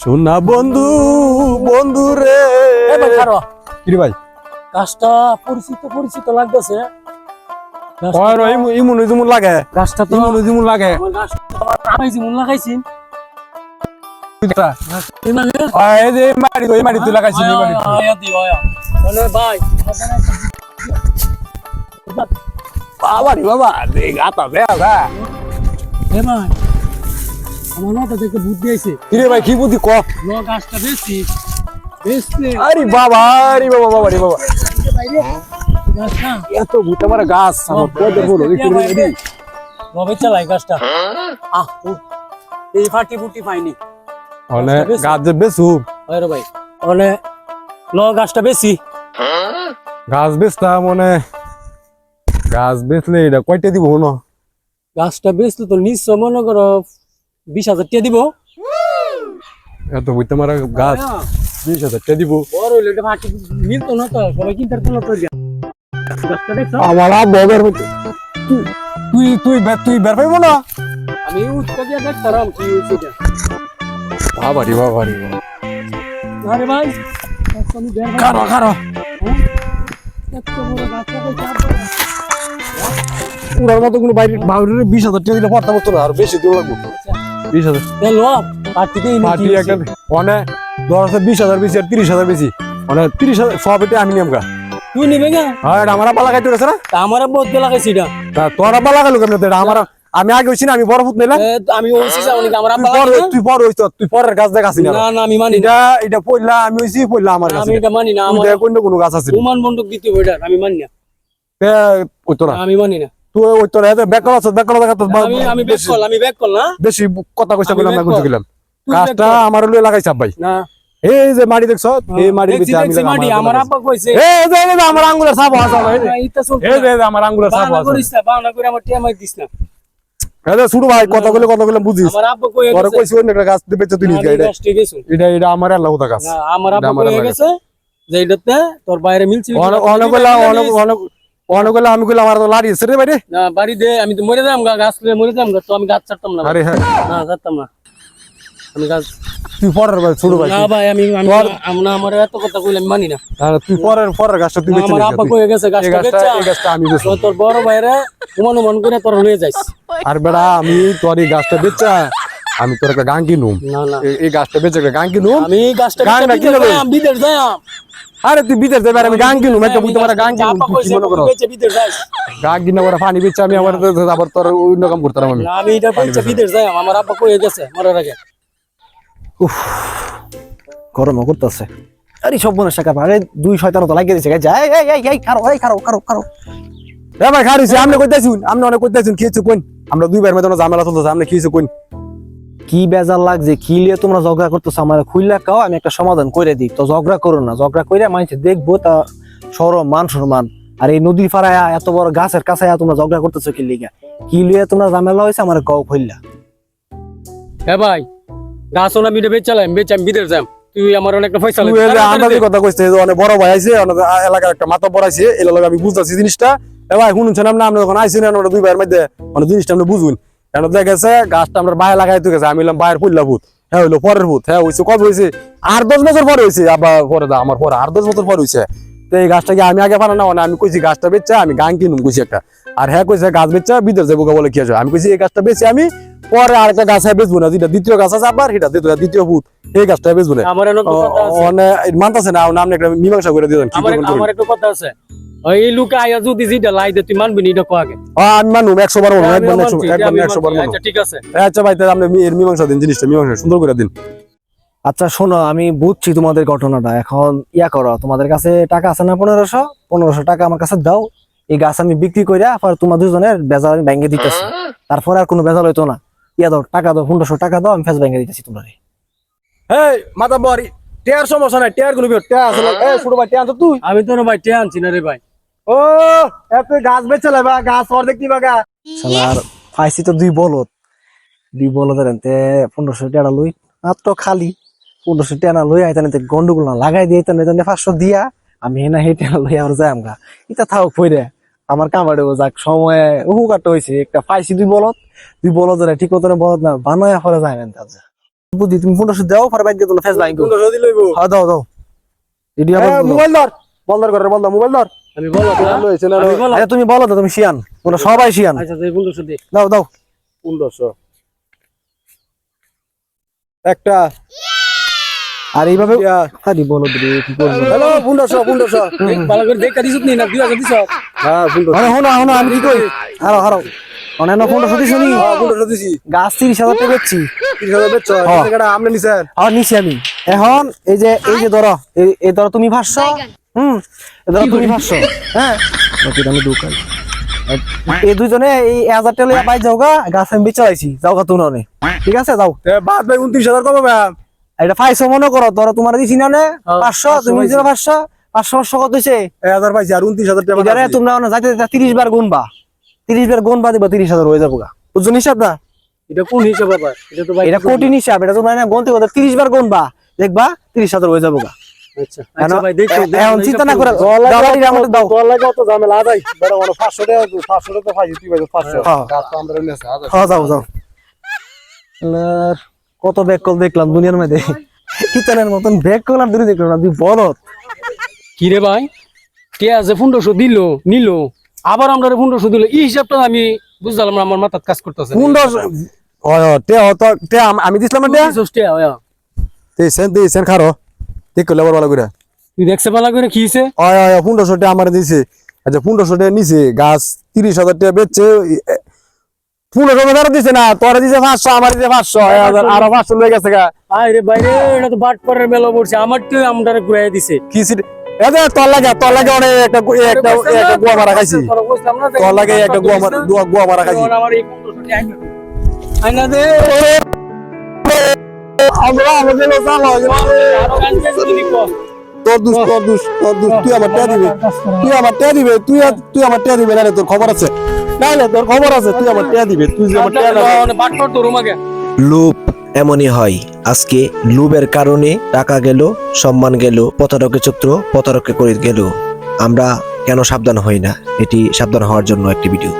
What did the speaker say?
শোনা বন্ধু বন্ধু রে। এ ভাই কিরে ভাই? গাছটা পরিচিত পরিচিত লাগতেছে। ইমুন ইমুন লাগে। গাছটা তো ইমুন ইমুন লাগে। আমি যেমন লাগাইছি। বাবা রে বাবা আমার মাথা থেকে বুদ্ধি আইছে। কিরে ভাই কি বুদ্ধি ক? ল গাছটা বেশি বেশলে আরে বাবা আরে বাবা বাবা রে বাবা। এত ভুটা মারা গাছ আমার বলো একটু রে রে লবে চালাই গাছটা। আহ এই ফাটি ফুটি পাইনি। অনে গাছ যে বেসু আরে ভাই। মানে ল গাছটা বেশি গাছ বেচতা মনে গাছ বেচলে এটা কয়টা দিব না গাছটা বেচলে তো নিশ্চয় মনে করো বিশ হাজার টাকা দিব। এত ভুটা মারা গাছ। বিশ হাজার টাকা দিব। বড় হইলে এটা ফাটি মিলতো না তো সবাই কিনতে পারতো না তো দিয়া। গাছটা দেখছ? আমার বগের মতো তুই তুই তুই বের পাইব না? আমি উঠতে দেখতাম কি হয়েছে। আরে ভাই খারো খারো। হ্যাঁ? এত বড় গাছটা? পুরার মতো কোনো বাইরে বাইরে বিশ হাজার টাকা দিলে পড়তে পারতো না আর বেশি দিন লাগবো বিশ হাজার। পার্টি একটা অনে দশ হাজার বিশ হাজার বেশি আর তিরিশ হাজার বেশি। মানে তিরিশ হাজার সব এটা আমি নিয়ম তুই নিবে না হ্যাঁ এটা আমার আব্বা লাগাইতে গেছে না? তা আমার বহুত লাগাইছি এটা। তা তোর আব্বা লাগালো কেন এটা আমার আমি আগে হইছি না আমি বড় ফুট নিলাম। আমি নাকি আমার আব্বা তুই পর হইছ তুই পরের গাছ দেখাছি না না না আমি মানি এটা এটা পড়লা আমি হইছি পড়লা আমার আমি এটা মানি না আমার দেখ অন্য কোনো গাছ আছে প্রমাণ বন্দুক দিতে এটা আমি মানি না। ওই তোরা আমি মানি না। তুই ওই তোরা এত বেকার আছো বেকার দেখা তো আমি আমি ব্যাক কল আমি ব্যাক কল বেশি কথা কইছা কইলাম না কইলাম। আমার লয়ে লাগাইছ ভাই না। এই যে মাটি দেখছ এই মাটির ভিতরে আমি মাটি, আমার আব্বা কইছে। এই যে এই যে আমার আঙ্গুলের ছাপ আছে এই যে, ইতা চলতে এই যে আমার আঙ্গুলের ছাপ আছে। করিস না, বাহানা করে আমার টিয়া মাই দিস না। এই যে ভাই কথা কইলে কথা কইলে বুঝিস। আমার আব্বা কইয়া তোরা কইছি অন্য একটা গাছ দিবে তুই না, নিজে আমি এটা এটা এটা আমার আল্লাহ গাছ। না, আমার আব্বা আমার গেছে যে এটাতে তোর বাইরে মিলছিল অনেক অনেক অনেক অনেক আমি কইলাম আমার তো লাড়ি রে ভাই না বাড়ি দে আমি তো মরে যাম গা, গাছ মরে যাম গা, তো আমি গাছ ছাড়তাম না আরে হ্যাঁ। না ছাড়তাম না। আমি গাছ তুই পরের ভাই ছোট ভাই। না ভাই আমি আমি না আমার এত কথা কইলে আমি মানি না। না, তুই পরের পরের গাছটা তুই বেঁচে আমার আব্বা কইয়া গেছে গাছটা এই গাছটা আমি বেচবো। তোর বড় ভাইরে উমান উমান করে তোর লয়ে যাইস। আর বেড়া আমি তোর এই গাছটা বেচা আমি তোর একটা গান কিনুম না না। এই- গাছটা বেচে গান কিনুম আমি গাছটা গান বেচা না, বিদেশ কীভাবে? আরে তুই বিদেশ যাবে আমি গান কিনুম একটা বুঝতে পারা গান কিনুম তুই কি মনে করো। গান কিনে আবার পানি বেচে আমি আবার তো- আবার তোর অন্য কাম করতাম আমি। আমি এটা বেচে বিদেশ যাইয়াম, আমার আব্বা কইয়া গেছে মরার আগে। গরমও করতেছে। আরে সব মনে শাখা আরে দুই শয়তান তো লাগিয়ে দিছে যাই এই এই এই খারো এই খারো খারো খারো। এ ভাই খারিছি আপনি কইতাছুন আপনি অনেক কইতাছুন খেয়েছো কোন? আমরা দুই ভাইয়ের মধ্যে ঝামেলা চলতেছে আপনি খেয়েছো কোন? কি বেজার লাগছে কি লিয়ে তোমরা ঝগড়া করতেছো? আমার খুইলা কাও আমি একটা সমাধান করে দিই। তো ঝগড়া করো না ঝগড়া করে মানুষ দেখব তা সরম মান সম্মান। আর এই নদী পাড়ায় এত বড় গাছের কাছে তোমরা ঝগড়া করতেছো কি লিগা? কি লিয়ে তোমরা ঝামেলা হয়েছে? আমার কাও খুইলা। হ্যাঁ ভাই গাছ আমি এটা বেচালাম বেচে আমি বিদেশ যাম। তুই আমার অনেকটা পয়সা আন্দাজি কথা কইছে যে অনেক বড় ভাই আইছে অনেক এলাকার একটা মাথা পড়াইছে এই লগে আমি বুঝতাছি জিনিসটা। এ ভাই শুনুন না আপনি যখন আইছেন আমরা দুই ভাইয়ের মধ্যে মানে জিনিসটা আপনি বুঝুন। গাছটা আমরা বাইরে লাগাই গেছে। আমি বাইরের ফুল্লা ভূত হ্যাঁ হইল পরের ভূত। হ্যাঁ হইছে কত আর দশ বছর পরে হইছে। আবার পরে দা আমার পরে আর দশ বছর পরে হইছে। তো এই গাছটাকে আমি আগে পারা না? আমি কইছি গাছটা বেচছে আমি গান কিনুম কইছি একটা। আর হ্যাঁ কইছে গাছ বেচছে বিদেশ যাব বলে কি আছে? আমি কইছি এই গাছটা বেচে আমি পরে আরেকটা গাছ হ্যাঁ বেচবো না। যেটা দ্বিতীয় গাছ আছে আবার সেটা দ্বিতীয়- দ্বিতীয় ভূত এই গাছটা বেচবো না। মানতেছে না নাম একটা মীমাংসা করে দিয়ে দেন আমার। একটা কথা আছে। এই লুকা আয়া যদি যেটা লাই দে তুই মানবি না এটা কো আগে? হ্যাঁ, আমি মানুম একশো বার মানুম আমি একবার না একশো মানছি, একবার আমি না একশো বার মানছি। আচ্ছা ঠিক আছে। আচ্ছা ভাই তাহলে আপনি এর মীমাংসা দিন জিনিসটা মীমাংসা সুন্দর করে দিন। আচ্ছা শোনো আমি বুঝছি তোমাদের ঘটনাটা। এখন ইয়া করো তোমাদের কাছে টাকা আছে না পনেরোশো? পনেরোশো টাকা আমার কাছে দাও। এই গাছ আমি বিক্রি করে আবার তোমার দুজনের বেজাল আমি ব্যাঙ্গে দিতেছি। তারপর আর কোনো বেজাল হইতো না। ইয়া দাও টাকা দাও পনেরোশো টাকা দাও আমি ফেস ব্যাঙ্গে দিতেছি তোমরা। এই মাথা বরি টেয়ার সমস্যা নাই টেয়ারগুলো টেয়ার আছে ছোট ভাই টেয়ার তো তুই? আমি তো না ভাই টিয়া আনছি না রে ভাই। ও এত গাছ বেচে গাছ অর দেখতি বাগা শালা আর পাইছি তো দুই বলদ। দুই বলদের এনতে পনেরোশো টাকা লই মাত্র খালি। পনেরোশো টাকা লই আইতান এতে গন্ডগোল না লাগাই দিয়ে তানে তানে পাঁচশো দিয়া আমি হেনা হে টাকা লই আর যাই আমগা ইতা থাও কইরে আমার কামারে যাক সময়ে উহু কাট হইছে। একটা পাইছি দুই বলদ দুই বলদের ঠিক মতন বলদ না বানায় ফলে যায় না বুদ্ধি তুমি পনেরোশো দাও পরে বাইক দিয়ে তোলো ফেস বাইক পনেরোশো দিলে হ্যাঁ দাও দাও। মোবাইল ধর। বল ধর করে বল ধর মোবাইল ধর। আমি বলো আমি বলো। আরে তুমি বলো তো তুমি শিয়ান। তোমরা সবাই শিয়ান। আচ্ছা দে দাও দাও। পনেরোশো। একটা। আর এইভাবে আরে বলো দিদি কি করব? হ্যালো পনেরোশো পনেরোশো। দেখ, ভালো করে দেখা দিছত নি না দিছ? হ্যাঁ পনেরোশো। আরে হনো হনো আমি কি কই হারো হারো অনেক পনেরোশো দিছো নি? হ্যাঁ, দিছি। গাছ তিরিশ হাজার টাকা বেচছি। তিরিশ হাজার বেচছো হ্যাঁ। নিছেন আর নিছি। আমি। এখন এই যে এই যে ধরো এই ধরো তুমি ভাবছ হুম? তুমি হ্যাঁ? বাকি আমি দোকান? এই দুজনে এই হাজার টাকা বাইর যাও গা গাছ আমি বেচে আইছি তুমি অনে। ঠিক আছে? যাও। এ, বাদ ভাই উনত্রিশ হাজার কবে ম্যাম এটা পাইছো মনে করো ধরো তোমার দিছি না হ্যাঁ, পাঁচশো তুমি দিছো না পাঁচশো? পাঁচশো পাঁচশো কত হয়েছে এক হাজার পাইছি আর উনত্রিশ হাজার টাকা তোমরা যাইতে যাইতে তিরিশ বার গুনবা। তিরিশ বার গুনবা দিবা তিরিশ হাজার হয়ে যাব গা বুঝছ হিসাব না? এটা কোন হিসাব আবার? এটা তো এটা কঠিন হিসাব এটা তোমরা না গুনতে গুনতে তিরিশ বার গুনবা। দেখবা তিরিশ হাজার হয়ে যাব গা আচ্ছা। আচ্ছা হ্যাঁ। হ্যাঁ কত ব্যাগ কল দেখলাম দুনিয়ার মধ্যে। কিতানের মতন ব্যাগ করলাম দূরে দেখলাম না তুই বলত। কি রে ভাই? কে আছে? পনেরোশো দিল নিল। আবার আমরা পনেরোশো দিল। এই হিসাবটা আমি বুঝলাম না আমার মাথার কাজ করতেছে। পনেরোশো হয় হয়, হয় আম- আমি দিছিলাম দিয়েছেন দিয়েছেন খারো। করলে আবার ভালো করে তুই দেখছে পালা করে কি? হয় হয় পনেরোশো টাকা আমার দিছে। আচ্ছা পনেরোশো টাকা নিছে গাছ তিরিশ হাজার টাকা বেচছে পনেরোশো টাকা দিছে না তোরা দিছে পাঁচশো আমার দিছে পাঁচশো আরও পাঁচশো লয়ে গেছে গা। আরে বাইরে এটা তো বাট পরের মেলা পড়ছে আমার তো আমরা ঘুরাই দিছে। কি সিট এ দে, তোর লাগে তোর লাগে অনেক একটা গু- একটা একটা গুয়া মারা খাইছি। তোরা লাগে একটা গুয়া মারা গুয়া গুয়া মারা খাইছি। তখন আমার এই 1500 টি আইনা দে। আইনা আমরা আমাদের লোক জানো, আরও গান গেছে যদি কর। তোর দুষ তোর দুষ তোর দুষ তুই আমার টেয়া দিবে। তুই আমার টেয়া দিবে তুই তুই আমার টেয়া দিবে। না তোর খবর আছে। না না তোর খবর আছে তুই আমার টেয়া দিবে। তুই আমার টেয়া না মানে লোভ এমনই হয়। আজকে লোভের কারণে টাকা গেল সম্মান গেল প্রতারকের চক্র প্রতারকে করে গেল। আমরা কেন সাবধান হই না? এটি সাবধান হওয়ার জন্য একটি ভিডিও